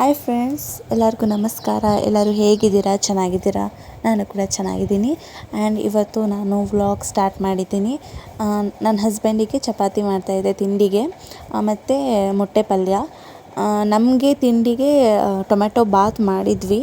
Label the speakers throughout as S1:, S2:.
S1: Hi friends ಎಲ್ಲರಿಗೂ ನಮಸ್ಕಾರ. ಎಲ್ಲರೂ ಹೇಗಿದ್ದೀರಾ? ಚೆನ್ನಾಗಿದ್ದೀರಾ? ನಾನು ಕೂಡ ಚೆನ್ನಾಗಿದ್ದೀನಿ. ಆ್ಯಂಡ್ ಇವತ್ತು ನಾನು ವ್ಲಾಗ್ ಸ್ಟಾರ್ಟ್ ಮಾಡಿದ್ದೀನಿ. ನನ್ನ ಹಸ್ಬೆಂಡಿಗೆ ಚಪಾತಿ ಮಾಡ್ತಾಯಿದ್ದೆ ತಿಂಡಿಗೆ. ಮತ್ತು ಮೊಟ್ಟೆ ಪಲ್ಯ. ನಮಗೆ ತಿಂಡಿಗೆ ಟೊಮೆಟೊ ಬಾತ್ ಮಾಡಿದ್ವಿ.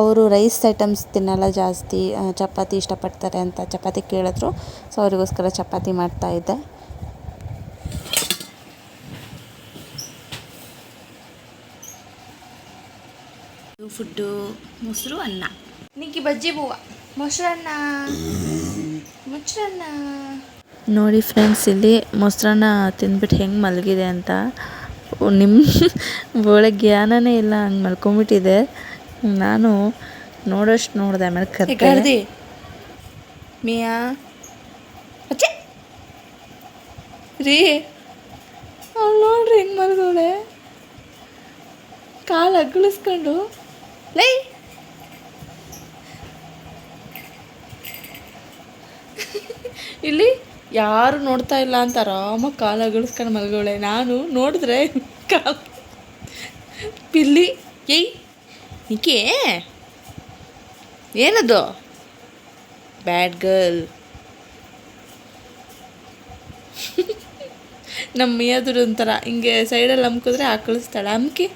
S1: ಅವರು ರೈಸ್ ಐಟಮ್ಸ್ ತಿನ್ನಲ್ಲ ಜಾಸ್ತಿ. ಚಪಾತಿ ಇಷ್ಟಪಡ್ತಾರೆ ಅಂತ ಚಪಾತಿ ಕೇಳಿದ್ರು. ಸೊ ಅವರಿಗೋಸ್ಕರ ಚಪಾತಿ ಮಾಡ್ತಾಯಿದ್ದೆ ಫುಡ್ಡು ಮೊಸರು ಅನ್ನ.
S2: ನಿಕ್ಕಿ ಬಜ್ಜಿ ಬೂವ ಮೊಸರನ್ನ ಮೊಸರನ್ನ
S1: ನೋಡಿ ಫ್ರೆಂಡ್ಸ್ ಇಲ್ಲಿ ಮೊಸರನ್ನ ತಿಂದ್ಬಿಟ್ಟು ಹೆಂಗೆ ಮಲಗಿದೆ ಅಂತ. ನಿಮ್ಮ ಒಳಗೆ ಜ್ಞಾನನೇ ಇಲ್ಲ ಹಂಗೆ ಮಲ್ಕೊಂಬಿಟ್ಟಿದೆ ನಾನು ನೋಡೋಷ್ಟು ನೋಡಿದೆ ಆಮೇಲೆ ಕತೆ
S2: ಮಿಯಾ. ಅಚ್ಚೆ. ರೀ. ಅವ್ಳು ನೋಡ್ರಿ ಹೆಂಗೆ ಮಲಗೋಳೆ. ಕಾಲು ಅಗ್ಳಿಸ್ಕೊಂಡು ಲೈ. ಇಲ್ಲಿ ಯಾರು ನೋಡ್ತಾ ಇಲ್ಲ ಅಂತ ಆರಾಮಾಗಿ ಕಾಲ ಅಗಳಿಸ್ಕೊಂಡು ಮಲ್ಗೋಳೆ. ನಾನು ನೋಡಿದ್ರೆ ಕಾಲು ಪಿಲ್ಲಿ. ಏಯ್ ನಿಕ್ಕೆ ಏನದು? Bad girl. ನಮ್ಮ ಮಿಯಾದ್ರು ಒಂಥರ ಹಿಂಗೆ ಸೈಡಲ್ಲಿ ಅಮ್ಕಿದ್ರೆ ಹಾಕಳಿಸ್ತಾಳೆ ಅಮ್ಕಿ,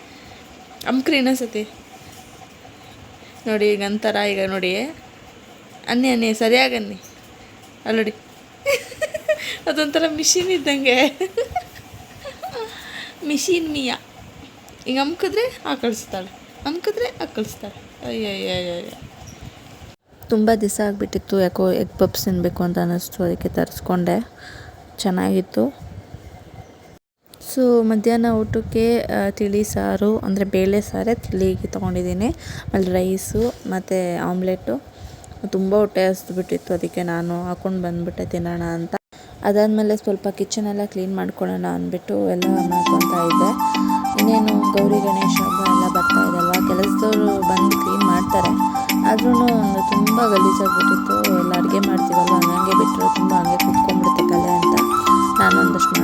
S2: ಅಮ್ಕ್ರಿ ಇನ್ನೊಂದ್ಸತಿ. ನೋಡಿ ಈಗ ಅಂತಾರ ಈಗ ನೋಡಿ. ಅನ್ನಿ ಅನ್ನಿ, ಸರಿಯಾಗಿ ಅನ್ನಿ. ಅಲ್ಲಿ ನೋಡಿ. ಅದೊಂಥರ ಮಿಷಿನ್ ಇದ್ದಂಗೆ. ಮಿಷಿನ್ ಮಿಯ. ಹಿಂಗೆ ಅಮ್ಕಿದ್ರೆ ಕಳಿಸ್ತಾಳೆ. ಅಮ್ಕಿದ್ರೆ ಹಾಕಳಿಸ್ತಾಳೆ ಅಯ್ಯಯ್ಯಯ್ಯ
S1: ತುಂಬ ದಿವಸ ಆಗಿಬಿಟ್ಟಿತ್ತು, ಯಾಕೋ ಎಗ್ ಪಪ್ಸ್ ತಿನ್ನಬೇಕು ಅಂತ ಅನ್ನಿಸ್ತು, ಅದಕ್ಕೆ ತರಿಸ್ಕೊಂಡೆ. ಚೆನ್ನಾಗಿತ್ತು. ಸೊ ಮಧ್ಯಾಹ್ನ ಊಟಕ್ಕೆ ತಿಳಿ ಸಾರು, ಅಂದರೆ ಬೇಳೆ ಸಾರೇ ತಿಳಿಗೆ ತೊಗೊಂಡಿದ್ದೀನಿ. ಆಮೇಲೆ ರೈಸು ಮತ್ತು ಆಮ್ಲೆಟು. ತುಂಬ ಹೊಟ್ಟೆ ಹಸ್ದುಬಿಟ್ಟಿತ್ತು, ಅದಕ್ಕೆ ನಾನು ಹಾಕೊಂಡು ಬಂದುಬಿಟ್ಟೆ ತಿನ್ನೋಣ ಅಂತ. ಅದಾದಮೇಲೆ ಸ್ವಲ್ಪ ಕಿಚನೆಲ್ಲ ಕ್ಲೀನ್ ಮಾಡ್ಕೊಳ್ಳೋಣ ಅಂದ್ಬಿಟ್ಟು ಎಲ್ಲ ಮಾಡ್ಕೊತಾ ಇದ್ದೆ. ಇನ್ನೇನು ಗೌರಿ ಗಣೇಶ ಹಬ್ಬ ಎಲ್ಲ ಬರ್ತಾ ಇದೆಯಲ್ವ ಕೆಲಸದವರು ಬಂದು ಕ್ಲೀನ್ ಮಾಡ್ತಾರೆ. ಆದ್ರೂ ಒಂದು ತುಂಬ ಗಲೀಜಾಗ್ಬಿಟ್ಟಿತ್ತು. ಎಲ್ಲ ಅಡುಗೆ ಮಾಡ್ತೀವಲ್ಲ ಹಂಗೆ ಬಿಟ್ಟರು ತುಂಬ ಹಂಗೆ ಕುತ್ಕೊಂಡ್ಬಿಡುತ್ತೆ ಕಲೆ ಅಂತ ನಾನು ಒಂದಷ್ಟು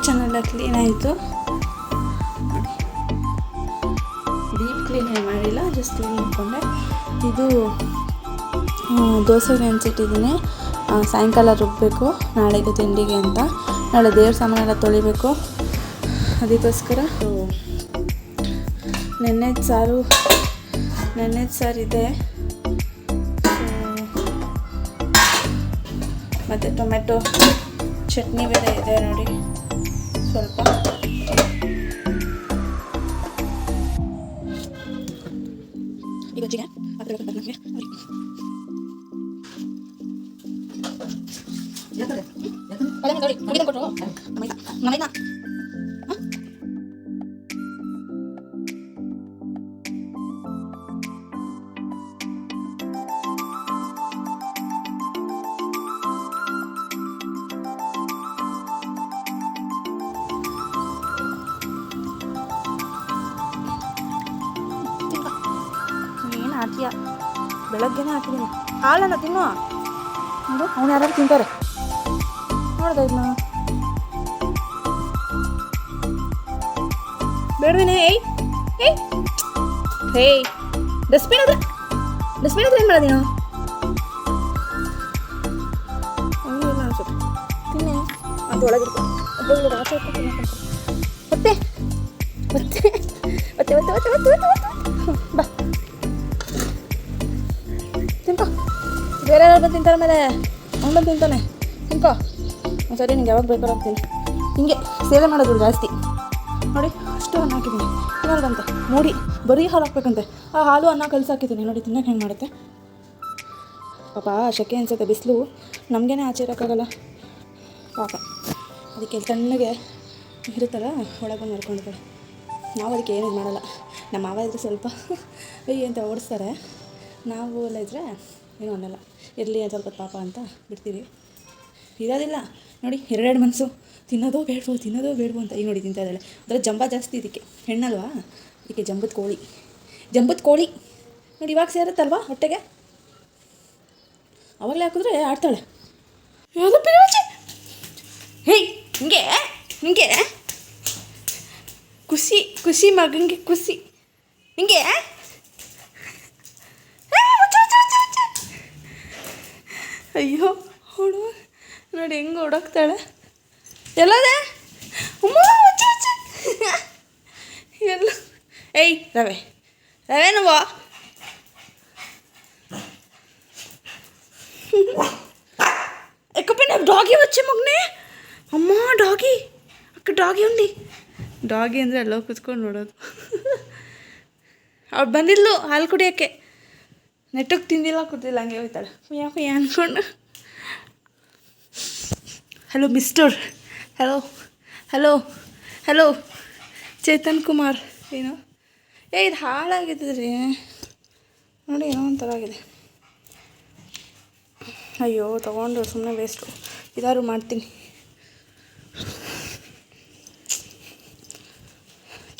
S1: ಕಿಚನ್ ಎಲ್ಲ ಕ್ಲೀನ್ ಆಯಿತು. ಡೀಪ್ ಕ್ಲೀನ್ ಏನು ಮಾಡಿಲ್ಲ ಜಸ್ಟ್ ಕ್ಲೀನ್ ಮಾಡಿಕೊಂಡೆ. ಇದು ದೋಸೆ ನೆನೆಸಿಟ್ಟಿದ್ದೀನಿ. ಸಾಯಂಕಾಲ ರುಬ್ಬಬೇಕು ನಾಳೆಗೆ ತಿಂಡಿಗೆ ಅಂತ. ನಾಳೆ ದೇವ್ರ ಸಾಮಾನೆಲ್ಲ ತೊಳಿಬೇಕು. ಅದಕ್ಕೋಸ್ಕರ ನೆನ್ನೆದು ಸಾರು ನೆನ್ನೆದು ಸಾರು ಇದೆ. ಮತ್ತು ಟೊಮೆಟೊ ಚಟ್ನಿ ಬೇರೆ ಇದೆ ನೋಡಿ. ಸ್ವಲ್ಪ. ಈಗ ಜಿಗೆ ಅದರ ಬಗ್ಗೆ ಯಾಕಂದ್ರೆ ಯಾಕಂದ್ರೆ ನೋಡಿ. ಹಾಕಿಯ. ಬೆಳಗ್ಗೆನೇ ಹಾಕಿದ್ದೀನಿ ಹಾಲನ್ನು ತಿನ್ನು ನೋಡು ಅವನು ಯಾರು ತಿಂತಾರೆ. ನೋಡ್ದೆ ಇದನ್ನ ಬೇಡವೇನೆ ಏಯ್ ಏಯ್. ಹೇಯ್ ಡಸ್ಟ್ಬಿನ್ ಅದ್ರ ಡಸ್ಟ್ಬಿನ್ ಅದ್ರ ಏನು ಮಾಡೋದೇನು ಹಂಗಿಲ್ಲ ಅನ್ಸುತ್ತೆ. ತಿನ್ನೆ. ಮತ್ತೆ ಮತ್ತೆ ಮತ್ತೆ ಮತ್ತೆ ಮತ್ತೆ ಮತ್ತೆ ಮತ್ತೆ. ಬಾ. ಬೇರೆ ಯಾರು ಬಂದು ತಿಂತಾರೆ ಮೇಲೆ? ಅವ್ನು ಬಂದು ತಿಂತಾನೆ. ತಿನ್ಕೋ. ಸರಿ ನಿಂಗೆ ಯಾವಾಗ ಬೇಕಾದ್ರೆ ಹೋಗ್ತೀನಿ ಹಿಂಗೆ ಸೇವೆ ಮಾಡೋದು ಜಾಸ್ತಿ. ನೋಡಿ, ಅಷ್ಟು ಅನ್ನ ಹಾಕಿದ್ದೀನಿ. ತಿನ್ನಲ್ವಂತೆ ನೋಡಿ, ಬರೀ ಹಾಲು ಹಾಕ್ಬೇಕಂತೆ. ಆ ಹಾಲು ಅನ್ನ ಕಲಸಿ ಹಾಕಿದ್ದೀನಿ. ನೋಡಿ, ತಿನ್ನಕ್ಕೆ ಹೆಂಗೆ ಮಾಡುತ್ತೆ? ಪಾಪ ಶೆಕೆ ಅನ್ಸುತ್ತೆ, ಬಿಸಿಲು. ನಮಗೇನೆ ಆಚೆ ಇರೋಕ್ಕಾಗಲ್ಲ. ಪಾಪ.
S3: ಅದಕ್ಕೆ ತಣ್ಣಗೆ ಇರುತ್ತಲ್ಲ, ಒಳಗೆ ಮಲ್ಕೊಂಡಿದ್ದಾಳೆ ನಾವು ಅದಕ್ಕೆ ಏನೂ ಮಾಡಲ್ಲ. ನಮ್ಮ ಮಾವ ಇದ್ದರೆ ಸ್ವಲ್ಪ ಅಯ್ಯ ಅಂತ ಓಡಿಸ್ತಾರೆ. ನಾವು ಎಲ್ಲ ಇದ್ದರೆ ಏನೂ ಅನ್ನಲ್ಲ ಇರಲಿ ಒಂದು ಸ್ವಲ್ಪ ಪಾಪ ಅಂತ ಬಿಡ್ತೀವಿ. ಇರೋದಿಲ್ಲ. ನೋಡಿ, ಎರಡೆರಡು ಮನಸ್ಸು ತಿನ್ನೋದೋ ಬೇಡವೋ ತಿನ್ನೋದೋ ಬೇಡವೋ ಅಂತ ಈಗ ನೋಡಿ ತಿಂತಾ ಇದ್ದಾಳೆ. ಅದರ ಜಂಬ ಜಾಸ್ತಿ ಇದಕ್ಕೆ. ಹೆಣ್ಣಲ್ವಾ? ಇದಕ್ಕೆ ಜಂಬದ ಕೋಳಿ. ಜಂಬದ ಕೋಳಿ. ನೋಡಿ, ಇವಾಗ ಸೇರುತ್ತಲ್ವಾ ಹೊಟ್ಟೆಗೆ? ಅವಾಗಲೇ ಹಾಕಿದ್ರೆ ಆಡ್ತಾಳೆ. ಹಿಂಗೆ ಹಿಂಗೆ. ಖುಷಿ ಖುಷಿ ಮಗಂಗೆ ಖುಷಿ. ಹಿಂಗೆ. ಅಯ್ಯೋ ಹುಡು ನೋಡಿ ಹೆಂಗೆ ಹೊಡಕ್ತಾಳೆ ಎಲ್ಲದೆ ಅಮ್ಮ ಉಚ್ಚ, ಉಚ್ಚ. ಎಲ್ಲ ಏಯ್ ರವೆ ರವೆನವ ఎక్కపై నాకు డాగీ వచ్చే మగ్నే ಅಮ್ಮ ಡಾಗಿ ಅಕ್ಕ ಡಾಗಿ ಉಂಡಿ ಡಾಗಿ ಅಂದರೆ ಎಲ್ಲ ಕುತ್ಕೊಂಡು ನೋಡೋದು ಅವ್ಳು ಬಂದಿದ್ಲು ಹಾಲು ಕುಡಿಯೋಕ್ಕೆ ನೆಟ್ಟಗೆ ತಿಂದಿಲ್ಲ ಕೂತಿಲ್ಲ ಹಂಗೆ ಹೋಯ್ತಾಳೆ. ಕುಯ್ಯ ಕುಯ್ಯ ಅಂದ್ಕೊಂಡು hello mister hello hello hello Chetan Kumar, ಏನು? ಏ, ಇದು ಹಾಳಾಗಿದೆ ರೀ ನೋಡಿ ಏನೋ ಒಂಥರ ಆಗಿದೆ. ಅಯ್ಯೋ ತೊಗೊಂಡು ಸುಮ್ಮನೆ ವೇಸ್ಟು ಇದಾದ್ರು ಮಾಡ್ತೀನಿ.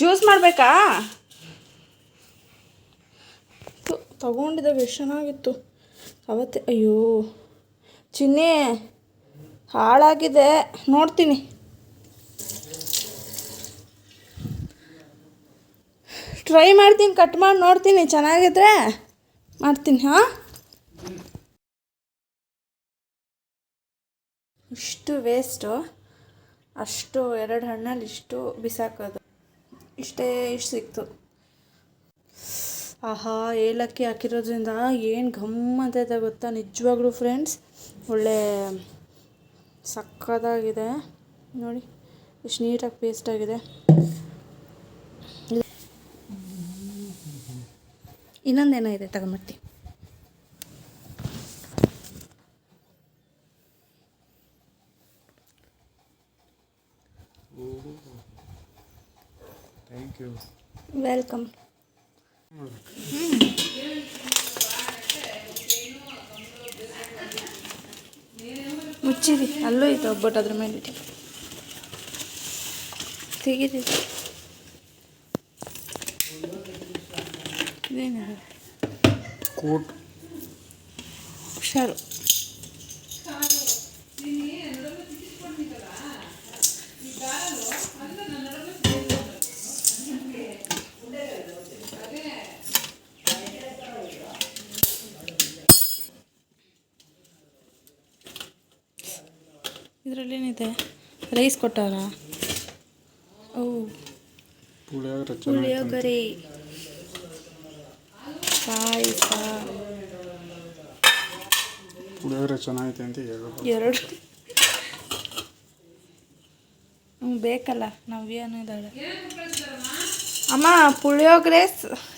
S3: ಜ್ಯೂಸ್ ಮಾಡಬೇಕಾ? ತಗೊಂಡಿದ್ದಾಗ ಎಷ್ಟು ಚೆನ್ನಾಗಿತ್ತು ಅವತ್ತೇ, ಅಯ್ಯೋ, ಚಿನ್ನಿ, ಹಾಳಾಗಿದೆ. ನೋಡ್ತೀನಿ. ಟ್ರೈ ಮಾಡ್ತೀನಿ ಕಟ್ ಮಾಡಿ ನೋಡ್ತೀನಿ. ಚೆನ್ನಾಗಿದ್ರೆ ಮಾಡ್ತೀನಿ, ಹಾಂ? ಇಷ್ಟು ವೇಸ್ಟು ಅಷ್ಟು ಎರಡು ಹಣ್ಣಲ್ಲಿ ಇಷ್ಟು ಬಿಸಾಕೋದು. ಇಷ್ಟೇ ಇಷ್ಟು ಸಿಕ್ತು. ಆಹಾ ಏಲಕ್ಕಿ ಹಾಕಿರೋದ್ರಿಂದ ಏನು ಘಮ್ ಅಂತ ಇದೆ ಗೊತ್ತಾ? ನಿಜವಾಗ್ಲೂ ಫ್ರೆಂಡ್ಸ್ ಒಳ್ಳೆ ಸಕ್ಕದಾಗಿದೆ ನೋಡಿ ಎಷ್ಟು ನೀಟಾಗಿ ಪೇಸ್ಟ್ ಆಗಿದೆ. ಇನ್ನೊಂದೇನೋ ಇದೆ
S4: ಥ್ಯಾಂಕ್ ಯು
S3: ವೆಲ್ಕಮ್ ಮುಚ್ಚಿರಿ ಅಲ್ಲೂ ಐತೆ ಒಬ್ಬಟ್ಟು ಅದ್ರ ಮೇಲೆ ಇಟ್ಟು ತೆಗೀರಿ ಇದೇನಿದೆ
S4: ಕೋಟ್
S3: ಹುಷಾರು ಇದರಲ್ಲೇನಿದೆ ರೈಸ್ ಕೊಟ್ಟಾರ? ಓ.
S4: ಪುಳಿಯೋಗರೆ
S3: ಪಾಯಸ.
S4: ಪುಳಿಯೋಗರೆ ಚೆನ್ನಾಗೈತೆ ಅಂತ ಹೇಳ್ಬೋದು
S3: ಎರಡು. ಹ್ಞೂ ಬೇಕಲ್ಲ ನವ್ಯಾನು ಇದ್ದಾಳೆ. ಅಮ್ಮ ಪುಳಿಯೋಗರೆ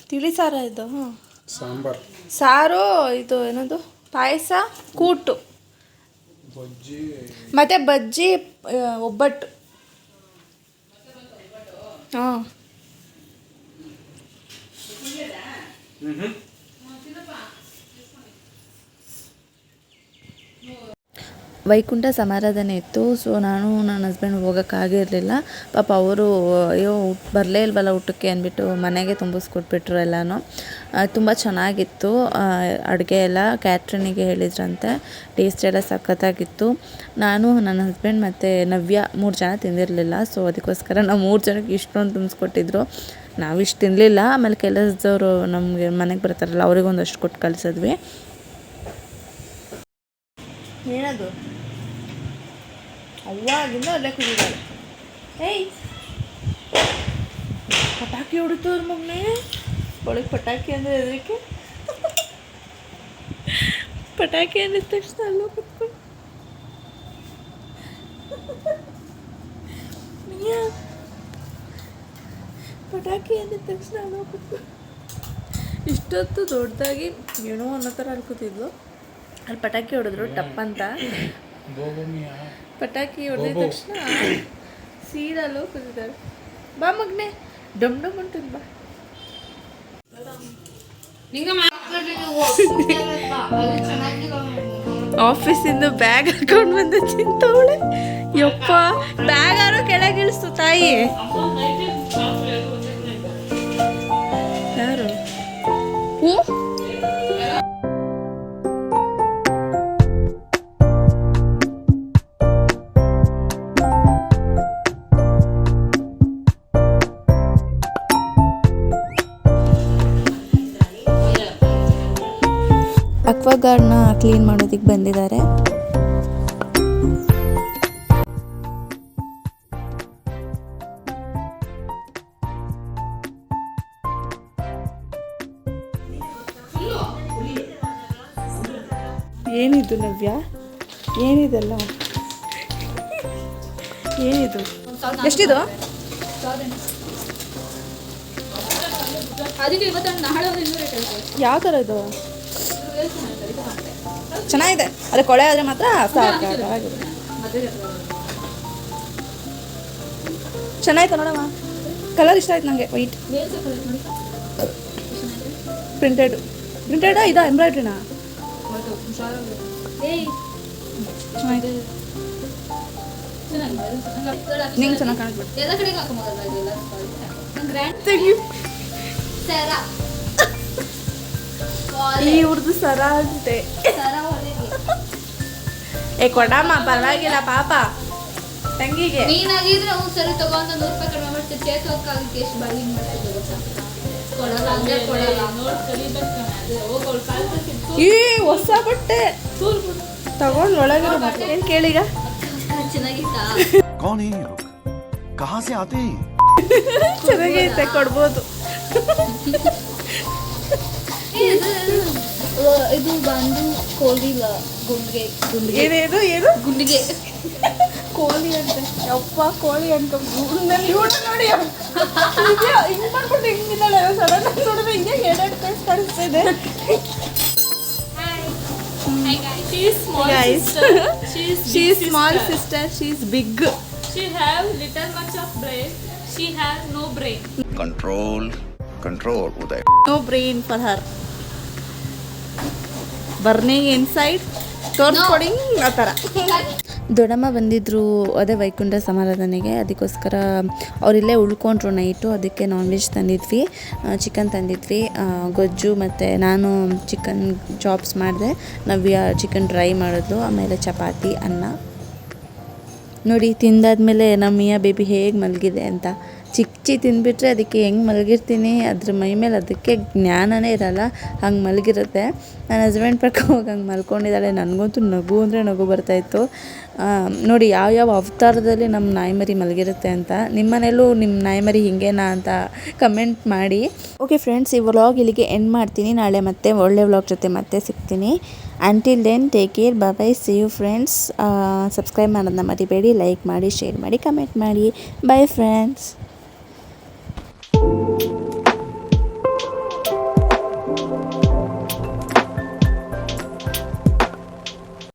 S3: ತಿಳಿ ಸಾರ ಇದು ಹ್ಞೂ
S4: ಸಾಂಬಾರ್.
S3: ಸಾರು ಇದು ಏನದು? ಪಾಯಸ ಕೂಟು.
S4: ಬಜ್ಜಿ.
S3: ಮತ್ತು ಬಜ್ಜಿ ಒಬ್ಬಟ್ಟು. ಹಾಂ.
S1: ವೈಕುಂಠ ಸಮಾರಾಧನೆ ಇತ್ತು ಸೊ ನಾನು ನನ್ನ ಹಸ್ಬೆಂಡ್ ಹೋಗೋಕ್ಕಾಗಿರಲಿಲ್ಲ ಪಾಪ ಅವರು ಅಯ್ಯೋ ಬರಲೇ ಇಲ್ವಲ್ಲ ಊಟಕ್ಕೆ ಅಂದ್ಬಿಟ್ಟು ಮನೆಗೆ ತುಂಬಿಸ್ಕೊಟ್ಬಿಟ್ರು ಎಲ್ಲನೂ. ತುಂಬ ಚೆನ್ನಾಗಿತ್ತು. ಅಡುಗೆ ಎಲ್ಲ ಕ್ಯಾಟ್ರಿನಿಗೆ ಹೇಳಿದ್ರಂತೆ. ಟೇಸ್ಟ್ ಎಲ್ಲ ಸಖತ್ತಾಗಿತ್ತು. ನಾನು, ನನ್ನ ಹಸ್ಬೆಂಡ್ ಮತ್ತು ನವ್ಯ ಮೂರು ಜನ ತಿಂದಿರಲಿಲ್ಲ. ಸೊ ಅದಕ್ಕೋಸ್ಕರ ನಾವು ಮೂರು ಜನಕ್ಕೆ ಇಷ್ಟೊಂದು ತುಂಬಿಸ್ಕೊಟ್ಟಿದ್ರು ನಾವು ಇಷ್ಟು ತಿನ್ನಲಿಲ್ಲ ಆಮೇಲೆ ಕೆಲಸದವರು ನಮಗೆ ಮನೆಗೆ ಬರ್ತಾರಲ್ಲ, ಅವ್ರಿಗೊಂದಷ್ಟು ಕೊಟ್ಟು ಕಳಿಸಿದ್ವಿ.
S3: ಏನದು? ಅವಾಗಿಂದ ಅಲ್ಲೇ ಕುಡಿದ ಏಯ್! ಪಟಾಕಿ ಹೊಡಿತು ಅವ್ರ ಮಗನೇ. ಒಳಗೆ ಪಟಾಕಿ ಅಂದರೆ ಅದಕ್ಕೆ ಪಟಾಕಿ ಅಂದಿದ ತಕ್ಷಣ ಅಲ್ಲೂ ಕುತ್ಕೊಂಡು ಪಟಾಕಿ ಅಂದಿದ ತಕ್ಷಣ ಅಲ್ಲೂ ಕುತ್ಕೊಂಡು ಇಷ್ಟೊತ್ತು ದೊಡ್ಡದಾಗಿ ಏನೋ ಅನ್ನೋ ಥರ ಅಲ್ಲಿ ಕೂತಿದ್ಲು ಅಲ್ಲಿ ಪಟಾಕಿ ಹೊಡೆದ್ರು ಟಪ್ ಅಂತ.
S2: ಪಟಾಕಿ ಹೊಡೆದ ತಕ್ಷಣ ಸೀದಲ್ಲೂ ಕೂತಿದ್ದಾರೆ. ಬಾ ಮಗ್ನೆ, ಡಮ್ ಡಮ್ ಉಂಟು ಬಾ. ಆಫೀಸಿಂದ ಬ್ಯಾಗ್ ಹಾಕೊಂಡು ಬಂದ ಚಿಂತವಳೆ ಯಪ್ಪ ಬ್ಯಾಗ್ ಯಾರೋ ಕೆಳಗೆ ಇಳಿಸ್ತು ತಾಯಿ. ಯಾರು? ಹ್ಞೂ
S1: ಅಕ್ವಾಗಾರ್ಡ್ನ ಕ್ಲೀನ್ ಮಾಡೋದಕ್ಕೆ ಬಂದಿದ್ದಾರೆ.
S2: ಏನಿದು ನವ್ಯ? ಏನಿದೆಲ್ಲ? ಏನಿದು?
S3: ಎಷ್ಟಿದು? ಯಾವ ಥರ ಇದು? ಚೆನ್ನಾಗಿದೆ. ಅದೆ ಕೊಳೆ ಆದರೆ ಮಾತ್ರ ಸಾಕಾಗಿದೆ ಚೆನ್ನಾಯ್ತು ನೋಡಮ್ಮ? ಕಲರ್ ಇಷ್ಟ ಆಯ್ತು ನನಗೆ ವೈಟ್ ಪ್ರಿಂಟೆಡ್ ಪ್ರಿಂಟೆಡ್ ಇದಾ? ಎಂಬ್ರಾಯ್ಡ್ರಿನಾ ಚೆನ್ನಾಗಿದೆ. ನಿಂಗೆ ಚೆನ್ನಾಗಿ ಕಾಣಿಸ್ಬಿಟ್ಟು
S5: ಎಲ್ಲ ಕಡೆಗೆ ಹಾಕೊಂಬೋದಲ್ಲ ಇದೆಲ್ಲ ನಂಗೆ ಗ್ರ್ಯಾಂಡ್
S2: ತೆಗಿ
S5: ಸರ
S2: ಈ ಹುಡ್ದು ಸರ ಅಂತೆ
S5: ಸರ ಹೊಡೆಗೆ
S2: ಏ ಕೊಡಮ್ಮ ಪರವಾಗಿಲ್ಲ ಪಾಪ ತಂಗಿಗೆ
S5: ನೀನಾಗಿದ್ರೆ ಅವ್ನು ಸರಿ ತಗೊಂತ ನೂರು ರೂಪಾಯಿ ಕಡಿಮೆ ಮಾಡ್ತೀವಿ ಚೇಕ್ ಹೋಗಕ್ಕೆ ಎಷ್ಟು ಬಾರ್ಗಿಂಗ್ ಮಾಡ್ತಿದ್ದೆ ಗೊತ್ತಾ ಕೊಡಲ್ಲ ಅಂದ್ರೆ ಕೊಡಲ್ಲ ನೋಡಿ ಕಲಿಬೇಕು
S2: ಈ ಹೊಸ ಬಟ್ಟೆ ತಗೊಂಡ್ ಒಳಗಿರೋ ಬಟ್ಟೆ ಏನ್ ಕೇಳೀಗ
S5: ಚೆನ್ನಾಗಿತ್ತಾ
S6: कौन है ये लोग कहाँ से आते हैं
S2: ಚೆನ್ನಾಗೈತೆ ಕೊಡ್ಬೋದು
S5: ಇದು ಬಂದು ಕೋಲಿಲ ಗುಂಡಿಗೆ ಗುಂಡಿಗೆ
S2: ಏನೇನು ಏನು
S5: ಗುಂಡಿಗೆ
S2: ಕೋಳಿ ಅಂತ ಯಪ್ಪ ಕೋಳಿ ಅಂತ ಗೂಡ್ನಲ್ಲಿ ಇವಳು ನೋಡಿ ಹಿಂಗ್ ಮಾಡ್ಕೊಂಡು ಹೆಂಗಿದ್ದಾಳೆ ಸಡನ್ ಆಗಿ ನೋಡಿದ್ರೆ ಹಿಂಗೆ ಎರಡೆರಡು ಕೈ ಕಾಣಿಸ್ತಿದೆ
S7: She is small sister. She is big. She have little much of brain. She have no brain.
S6: Control, control, Uday.
S2: No brain for her. Burning inside ತೋರಿಸ್ಕೊಡಿ ಆ ಥರ.
S1: ದೊಡ್ಡಮ್ಮ ಬಂದಿದ್ದರು ಅದೇ ವೈಕುಂಠ ಸಮಾರಾಧನೆಗೆ ಅದಕ್ಕೋಸ್ಕರ ಅವರಿಲ್ಲೇ ಉಳ್ಕೊಂಡ್ರು ನೈಟು ಅದಕ್ಕೆ ನಾನ್ ವೆಜ್ ತಂದಿದ್ವಿ ಚಿಕನ್ ತಂದಿದ್ವಿ ಗೊಜ್ಜು ಮತ್ತು ನಾನು ಚಿಕನ್ ಚಾಪ್ಸ್ ಮಾಡಿದೆ ನವ್ಯ ಚಿಕನ್ ಡ್ರೈ ಮಾಡಿದ್ಲು ಆಮೇಲೆ ಚಪಾತಿ ಅನ್ನ. ನೋಡಿ ತಿಂದಾದ್ಮೇಲೆ ನಮ್ಮಿಯ ಮಿಯಾ ಬೇಬಿ ಹೇಗೆ ಮಲಗಿದೆ ಅಂತ. ಚಿಕ್ಕ ತಿಂದುಬಿಟ್ರೆ ಅದಕ್ಕೆ ಹೆಂಗೆ ಮಲಗಿರ್ತೀನಿ? ಅದ್ರ ಮೈ ಮೇಲೆ ಅದಕ್ಕೆ ಜ್ಞಾನನೇ ಇರಲ್ಲ. ಹಂಗೆ ಮಲಗಿರುತ್ತೆ. ನನ್ನ ಹಸ್ಬೆಂಡ್ ಪಕ್ಕ ಹೋಗಿ ಹಂಗೆ ಮಲ್ಕೊಂಡಿದ್ದಾಳೆ. ನನಗಂತೂ ನಗು ಅಂದರೆ ನಗು ಬರ್ತಾಯಿತ್ತು ನೋಡಿ ನೋಡಿ ಯಾವ್ಯಾವ ಅವತಾರದಲ್ಲಿ ನಮ್ಮ ನಾಯಿಮರಿ ಮಲಗಿರುತ್ತೆ ಅಂತ ನಿಮ್ಮ ಮನೇಲೂ ನಿಮ್ಮ ನಾಯಿಮರಿ ಹಿಂಗೇನಾ ಅಂತ ಕಮೆಂಟ್ ಮಾಡಿ. ಓಕೆ ಫ್ರೆಂಡ್ಸ್ ಈ ವ್ಲಾಗ್ ಇಲ್ಲಿಗೆ ಎಂಡ್ ಮಾಡ್ತೀನಿ. ನಾಳೆ ಮತ್ತೆ ಒಳ್ಳೆ ವ್ಲಾಗ್ ಜೊತೆ ಮತ್ತೆ ಸಿಗ್ತೀನಿ. Until then take care bye see you friends subscribe ಮಾಡೋದನ್ನ ಮರಿಬೇಡಿ. ಲೈಕ್ ಮಾಡಿ ಶೇರ್ ಮಾಡಿ ಕಮೆಂಟ್ ಮಾಡಿ. By friends you